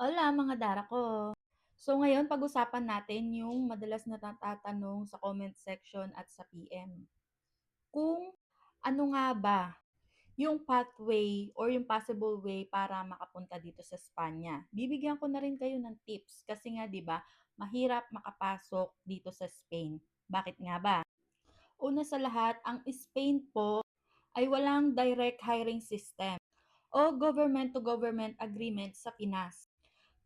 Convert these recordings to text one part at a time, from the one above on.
Hola mga dara ko. So ngayon pag-usapan natin yung madalas na natatanong sa comment section at sa PM. Kung ano nga ba yung pathway or yung possible way para makapunta dito sa Espanya. Bibigyan ko na rin kayo ng tips kasi nga 'di ba, mahirap makapasok dito sa Spain. Bakit nga ba? Una sa lahat, ang Spain po ay walang direct hiring system o government to government agreement sa Pinas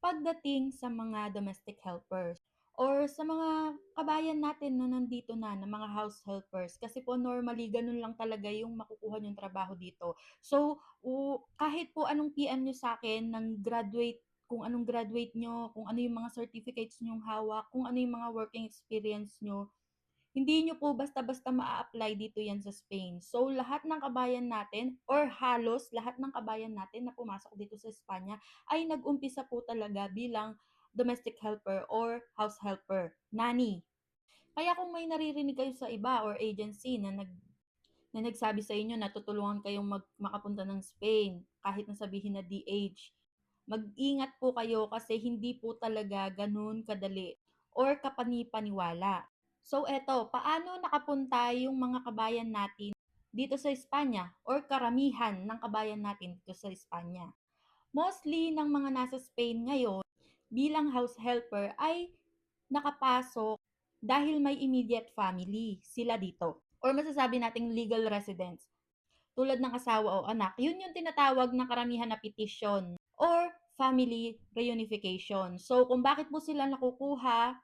pagdating sa mga domestic helpers or sa mga kabayan natin na nandito na, na mga house helpers. Kasi po normally, ganun lang talaga yung makukuha yung trabaho dito. So, kahit po anong PM nyo sa akin, ng graduate, kung anong graduate nyo, kung ano yung mga certificates nyong hawak, kung ano yung mga working experience nyo, hindi nyo po basta-basta maa-apply dito yan sa Spain. So, lahat ng kabayan natin or halos lahat ng kabayan natin na pumasok dito sa Espanya ay nag-umpisa po talaga bilang domestic helper or house helper, nanny. Kaya kung may naririnig kayo sa iba or agency na nag na nagsabi sa inyo na tutulungan kayong mag, makapunta ng Spain kahit na sabihin na DH, mag-ingat po kayo kasi hindi po talaga ganun kadali or kapani-paniwala. So eto, paano nakapunta yung mga kabayan natin dito sa Espanya or karamihan ng kabayan natin dito sa Espanya? Mostly ng mga nasa Spain ngayon bilang house helper ay nakapasok dahil may immediate family sila dito or masasabi nating legal residents tulad ng asawa o anak. Yun yung tinatawag na karamihan na petition or family reunification. So kung bakit po sila nakukuha,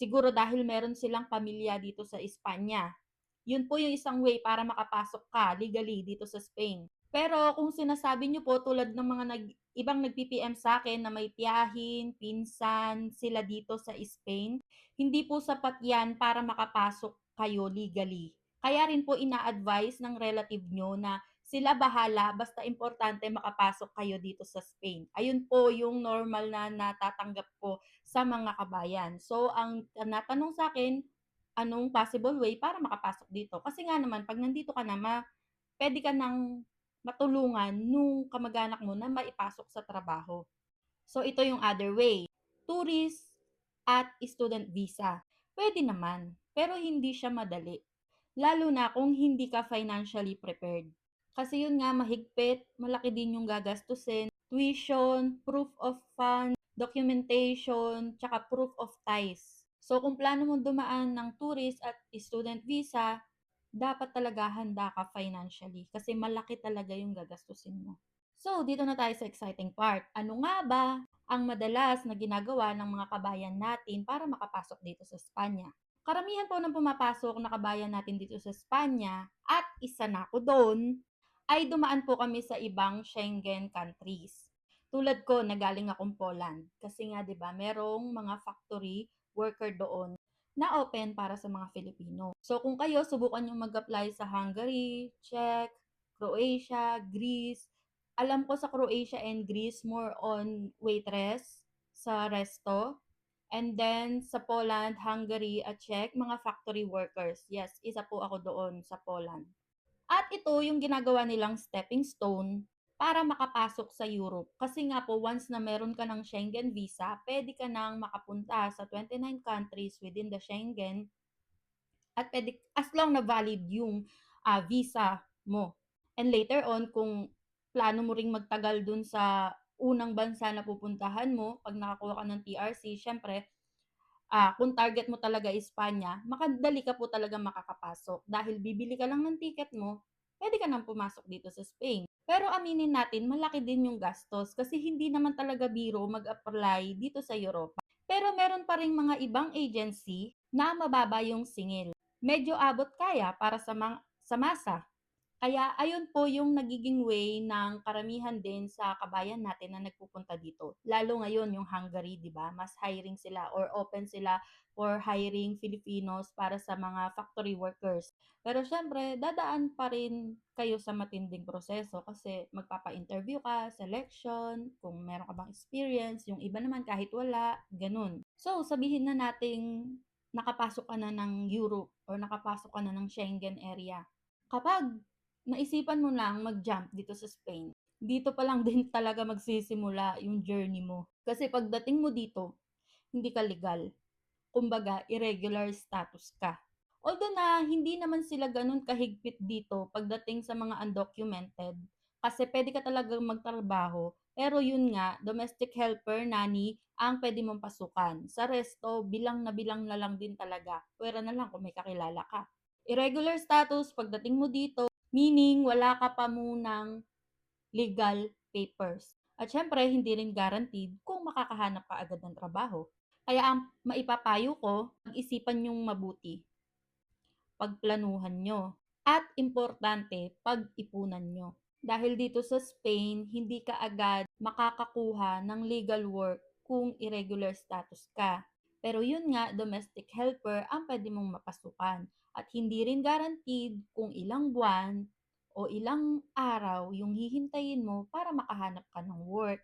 siguro dahil meron silang pamilya dito sa Espanya. Yun po yung isang way para makapasok ka legally dito sa Spain. Pero kung sinasabi niyo po tulad ng mga nag, ibang nag-PPM sa akin na may tiyahin, pinsan sila dito sa Spain, hindi po sapat yan para makapasok kayo legally. Kaya rin po ina-advise ng relative nyo na sila bahala basta importante makapasok kayo dito sa Spain. Ayun po yung normal na natatanggap ko sa mga kabayan. So, ang natanong sa akin, anong possible way para makapasok dito? Kasi nga naman, pag nandito ka na, ma, pwede ka nang matulungan nung kamag-anak mo na maipasok sa trabaho. So, ito yung other way. Tourist at student visa. Pwede naman, pero hindi siya madali. Lalo na kung hindi ka financially prepared. Kasi yun nga, mahigpit, malaki din yung gagastusin. Tuition, proof of funds, documentation, tsaka proof of ties. So, kung plano mo dumaan ng tourist at student visa, dapat talaga handa ka financially kasi malaki talaga yung gagastusin mo. So, dito na tayo sa exciting part. Ano nga ba ang madalas na ginagawa ng mga kabayan natin para makapasok dito sa Espanya? Karamihan po ng pumapasok na kabayan natin dito sa Espanya at isa na ako doon ay dumaan po kami sa ibang Schengen countries. Tulad ko, nagaling akong Poland. Kasi nga, di ba, merong mga factory worker doon na open para sa mga Filipino. So, kung kayo, subukan nyo mag-apply sa Hungary, Czech, Croatia, Greece. Alam ko sa Croatia and Greece, more on waitress sa resto. And then, sa Poland, Hungary, at Czech, mga factory workers. Yes, isa po ako doon sa Poland. At ito yung ginagawa nilang stepping stone para makapasok sa Europe. Kasi nga po, once na meron ka ng Schengen visa, pwede ka nang makapunta sa 29 countries within the Schengen at pwede, as long na valid yung ah, visa mo. And later on, kung plano mo ring magtagal dun sa unang bansa na pupuntahan mo, pag nakakuha ka ng TRC, syempre, ah, kung target mo talaga Espanya, makadali ka po talaga makakapasok. Dahil bibili ka lang ng ticket mo, pwede ka nang pumasok dito sa Spain. Pero aminin natin, malaki din yung gastos kasi hindi naman talaga biro mag-apply dito sa Europa. Pero meron pa rin mga ibang agency na mababa yung singil. Medyo abot kaya para sa, mga, sa masa. Kaya ayun po yung nagiging way ng karamihan din sa kabayan natin na nagpupunta dito. Lalo ngayon yung Hungary, 'di ba? Mas hiring sila or open sila for hiring Filipinos para sa mga factory workers. Pero syempre, dadaan pa rin kayo sa matinding proseso kasi magpapa-interview ka, selection, kung meron ka bang experience, yung iba naman kahit wala, ganun. So, sabihin na nating nakapasok ka na ng Europe or nakapasok ka na ng Schengen area. Kapag naisipan mo lang mag-jump dito sa Spain, dito pa lang din talaga magsisimula yung journey mo. Kasi pagdating mo dito, hindi ka legal. Kumbaga, irregular status ka. Although na hindi naman sila ganun kahigpit dito pagdating sa mga undocumented. Kasi pwede ka talagang magtrabaho. Pero yun nga, domestic helper, nanny, ang pwede mong pasukan. Sa resto, bilang na bilang na lang din talaga. Pwera na lang kung may kakilala ka. Irregular status, pagdating mo dito, meaning wala ka pa munang legal papers. At syempre, hindi rin guaranteed kung makakahanap ka agad ng trabaho. Kaya ang maipapayo ko, pag-isipan yung mabuti. Pagplanuhan nyo. At importante, pag-ipunan nyo. Dahil dito sa Spain, hindi ka agad makakakuha ng legal work kung irregular status ka. Pero yun nga, domestic helper ang pwede mong mapasukan. At hindi rin guaranteed kung ilang buwan o ilang araw yung hihintayin mo para makahanap ka ng work.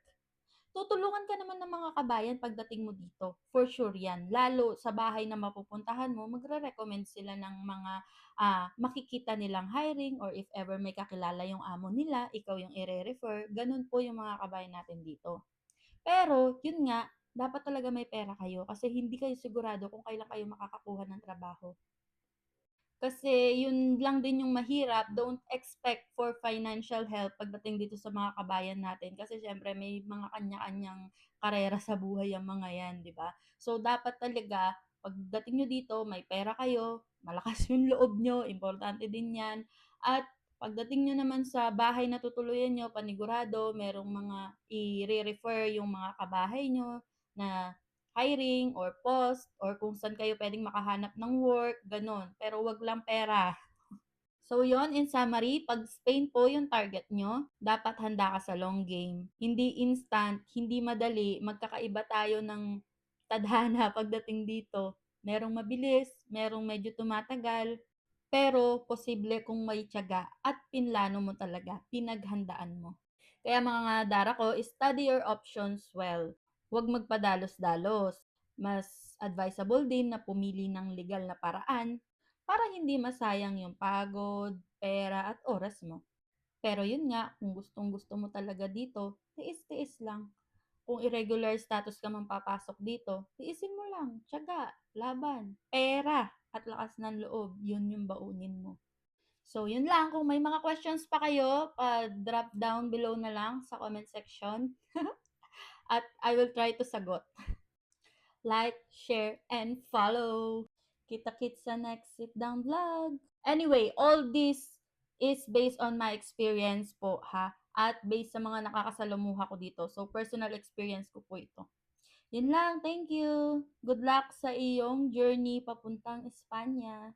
Tutulungan ka naman ng mga kabayan pagdating mo dito. For sure yan. Lalo sa bahay na mapupuntahan mo, magre-recommend sila ng mga ah, makikita nilang hiring or if ever may kakilala yung amo nila, ikaw yung i-refer. Ganun po yung mga kabayan natin dito. Pero, yun nga, dapat talaga may pera kayo kasi hindi kayo sigurado kung kailan kayo makakakuha ng trabaho. Kasi yun lang din yung mahirap, don't expect for financial help pagdating dito sa mga kabayan natin kasi siyempre may mga kanya-kanyang karera sa buhay ang mga yan, 'di ba? So dapat talaga pagdating nyo dito, may pera kayo, malakas yung loob nyo, importante din 'yan. At pagdating nyo naman sa bahay na tutuluyan nyo, panigurado, merong mga i-refer yung mga kabahay nyo na hiring or post or kung saan kayo pwedeng makahanap ng work, ganun. Pero wag lang pera. So yon in summary, pag Spain po yung target nyo, dapat handa ka sa long game. Hindi instant, hindi madali, magkakaiba tayo ng tadhana pagdating dito. Merong mabilis, merong medyo tumatagal, pero posible kung may tiyaga at pinlano mo talaga, pinaghandaan mo. Kaya mga dara ko, study your options well. Huwag magpadalos-dalos. Mas advisable din na pumili ng legal na paraan para hindi masayang yung pagod, pera at oras mo. Pero yun nga, kung gustong gusto mo talaga dito, tiis-tiis lang. Kung irregular status ka man papasok dito, tiisin mo lang, tiyaga, laban, pera, at lakas ng loob, yun yung baunin mo. So, yun lang. Kung may mga questions pa kayo, pa-drop down below na lang sa comment section. At I will try to sagot. Like, share, and follow. Kita-kits sa next sit-down vlog. Anyway, all this is based on my experience po, ha? At based sa mga nakakasalamuha ko dito. So, personal experience ko po ito. Yun lang. Thank you. Good luck sa iyong journey papuntang Espanya.